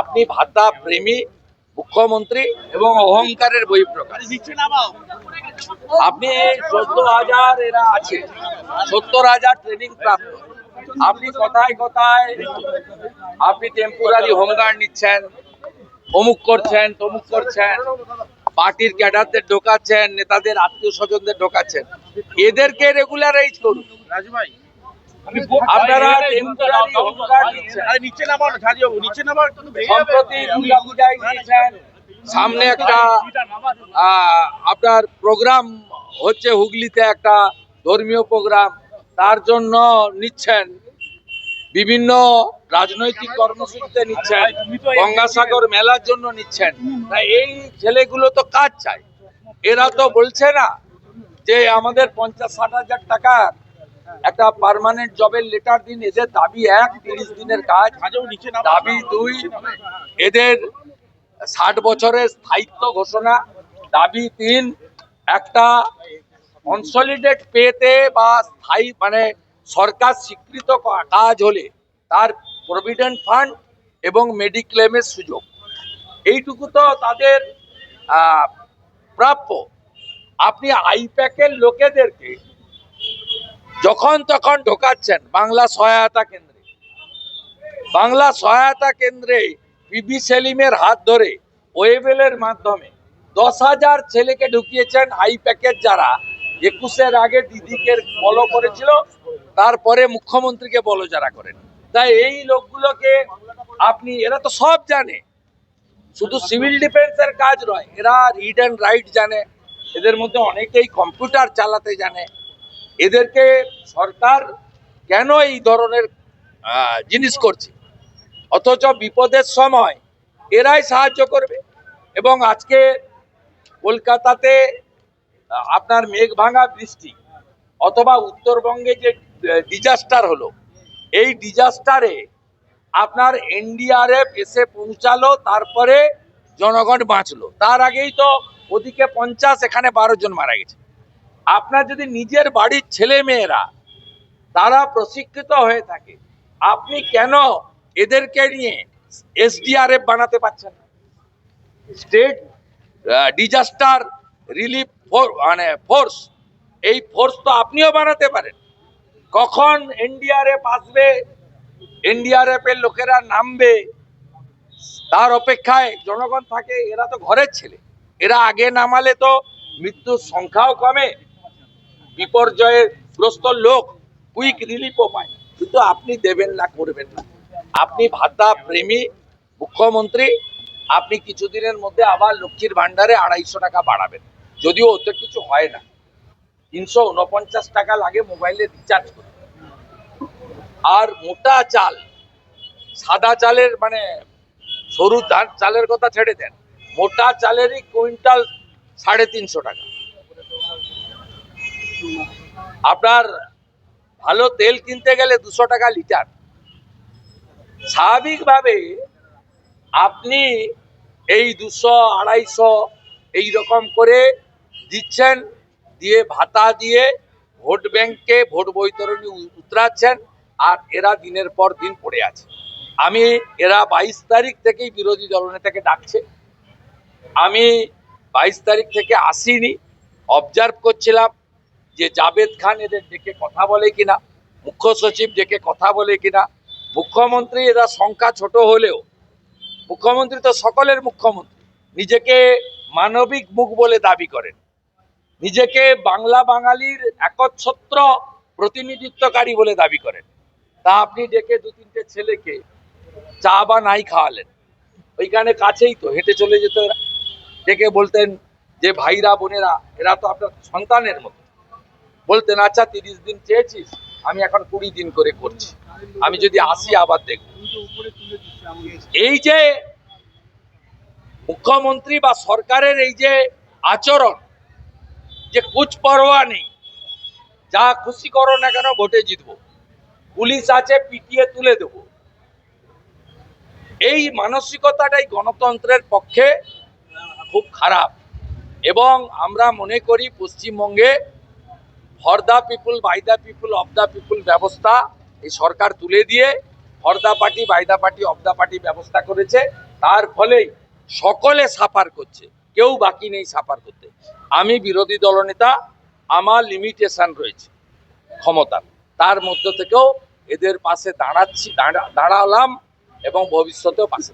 আপনি ভাতা, প্রেমী, মুখ্যমন্ত্রী এবং অহংকারের বহিঃপ্রকাশ। আপনি চোদ্দ হাজার এরা আছে, সত্তর হাজার ট্রেনিং প্রাপ্ত। আপনি কথায় কথায় আপনি টেম্পোরারি হোমগার্ড নিচ্ছেন, অমুক করছেন, তমুক করছেন, পার্টির ক্যাডারদের ঢোকাচ্ছেন, নেতাদের আত্মীয় স্বজনদের ঢোকাচ্ছেন। এদেরকে রেগুলারাইজ করুন। রাজু ভাই আপনারা। সম্প্রতি দিয়েছেন সামনে একটা আহ, আপনার প্রোগ্রাম হচ্ছে হুগলিতে একটা ধর্মীয় প্রোগ্রাম। তার জন্য নিচ্ছেন বিভিন্ন রাজনৈতিক কর্মসূচিতে নিচ্ছেন। গঙ্গাসাগর মেলার জন্য নিচ্ছেন। এই ছেলেগুলো তো কাজ চায়। এরা তো বলছে না যে আমাদের পঞ্চাশ ষাট হাজার টাকার একটা পার্মানেন্ট জবের লেটার দিন, এদের দাবি এক, তিরিশ দিনের কাজ। দাবি দুই, এদের ষাট বছরের স্থায়িত্ব ঘোষণা। দাবি তিন, একটা কনসলিডেট পেতে বা স্থায়ী মানে সরকার স্বীকৃত কাজ হলে তার প্রভিডেন্ট ফান্ড এবং মেডিক্লেমের সুযোগ। এইটুকু তো তাদের প্রাপ্য। আপনি আইপ্যাকের লোকেদেরকে যখন তখন ঢোকাচ্ছেন, বাংলা সহায়তা কেন্দ্রে। বাংলা সহায়তা কেন্দ্রে পিবি সেলিমের হাত ধরে ওয়েবেলের মাধ্যমে দশ হাজার ছেলেকে ঢুকিয়েছেন হাই প্যাকেজ যারা। একুশের আগে দিদিকে ফলো করেছিল, তারপরে মুখ্যমন্ত্রীকে বলো যারা করেন। তাই এই লোকগুলোকে আপনি, এরা তো সব জানে। শুধু সিভিল ডিফেন্সের কাজ নয়, এরা রিড অ্যান্ড রাইট জানে। এদের মধ্যে অনেকেই কম্পিউটার চালাতে জানে। এদেরকে সরকার কেন এই ধরনের জিনিস করছে? অথচ বিপদের সময় এরাই সাহায্য করবে। এবং আজকে কলকাতাতে আপনার মেঘ ভাঙা বৃষ্টি অথবা উত্তরবঙ্গে যে ডিজাস্টার হলো, এই ডিজাস্টারে আপনার এনডিআরএফ এসে পৌঁছালো, তারপরে জনগণ বাঁচলো। তার আগেই তো ওদিকে পঞ্চাশ, এখানে বারো জন মারা গেছে। আপনার যদি নিজের বাড়ির ছেলে মেয়েরা তারা প্রশিক্ষিত হয়ে থাকে, আপনি কেন এদেরকে নিয়ে এসডিআরএফ বানাতে পারছেন না? স্টেট ডিজাস্টার রিলিফ ফোর মানে ফোর্স এই ফোর্স তো আপনিও বানাতে পারেন। কখন এনডিআরএফ আসবে এনডিআরএফ এর লোকেরা নামবে, তার অপেক্ষায় জনগণ থাকে, এরা তো ঘরের ছেলে। এরা আগে নামালে তো মৃত্যুর সংখ্যাও কমে বিপর্যয়ে গ্রস্ত লোক কুইক রিলিফও পায়। কিন্তু আপনি দেবেন না, করবেন না। আপনি ভাতা প্রেমী, মুখ্যমন্ত্রী, আপনি কিছুদিনের মধ্যে আবার লক্ষ্মীর ভান্ডারে আড়াইশো টাকা বাড়াবেন। যদিও ওতে কিছু হয় না। তিনশো উনপঞ্চাশ টাকা লাগে মোবাইলে রিচার্জ করতে। আর মোটা চাল, সাদা চালের মানে সরু ধান, চালের কথা ছেড়ে দেন। মোটা চালেরই কুইন্টাল সাড়ে তিনশো টাকা। আপনার ভালো তেল কিনতে গেলে দুশো টাকা লিটার। স্বাভাবিকভাবে আপনি এই দুশো, আড়াইশো এই রকম করে দিচ্ছেন, দিয়ে ভাতা দিয়ে ভোট ব্যাংকে ভোট বৈতরণী উতরাচ্ছেন, আর এরা দিনের পর দিন পড়ে আছে। আমি, এরা বাইশ তারিখ থেকেই বিরোধী দলনেতাকে ডাকছে। আমি বাইশ তারিখ থেকে আসিনি অবজার্ভ করছিলাম যে জাভেদ খান এদের ডেকে কথা বলে কিনা, মুখ্য সচিব ডেকে কথা বলে কিনা, মুখ্যমন্ত্রী এরা সংখ্যা ছোট হলেও, মুখ্যমন্ত্রী তো সকলের মুখ্যমন্ত্রী, নিজেকে মানবিক মুখ বলে দাবি করেন। নিজেকে বাংলা বাঙালির একচ্ছত্র প্রতিনিধিত্বকারী বলে দাবি করেন। তা আপনি ডেকে দু তিনটে ছেলেকে চা বা নাই খাওয়ালেন। ওইখানে কাছেই তো, হেঁটে চলে যেত ডেকে বলতেন যে ভাইরা, বোনেরা, এরা তো আপনার সন্তানের মতো। বলতেন আচ্ছা তিরিশ দিন চেয়েছিস, আমি এখন কুড়ি দিন করে করছি। আমি যদি আসি আবার দেখব। এই যে মুখ্যমন্ত্রী বা সরকারের এই যে আচরণ, যে কুচ পরোয়া নেই, যা খুশি করো না কেন ভোটে জিতবো। পুলিশ আছে, পিটিয়ে তুলে দেবো। এই মানসিকতাটাই গণতন্ত্রের পক্ষে খুব খারাপ। এবং আমরা মনে করি পশ্চিমবঙ্গে for the people by the people of the people ব্যবস্থা এই সরকার তুলে দিয়ে for the party by the party of the party ব্যবস্থা করেছে। তার ফলেই সকলে সাফার করছে। কেউ বাকি নেই সাফার করতে। আমি বিরোধী দলনেতা, আমার লিমিটেশন রয়েছে ক্ষমতার। তার মধ্য থেকেও এদের পাশে দাঁড়াচ্ছি, দাঁড়া, দাঁড়ালাম এবং ভবিষ্যতেও পাশে।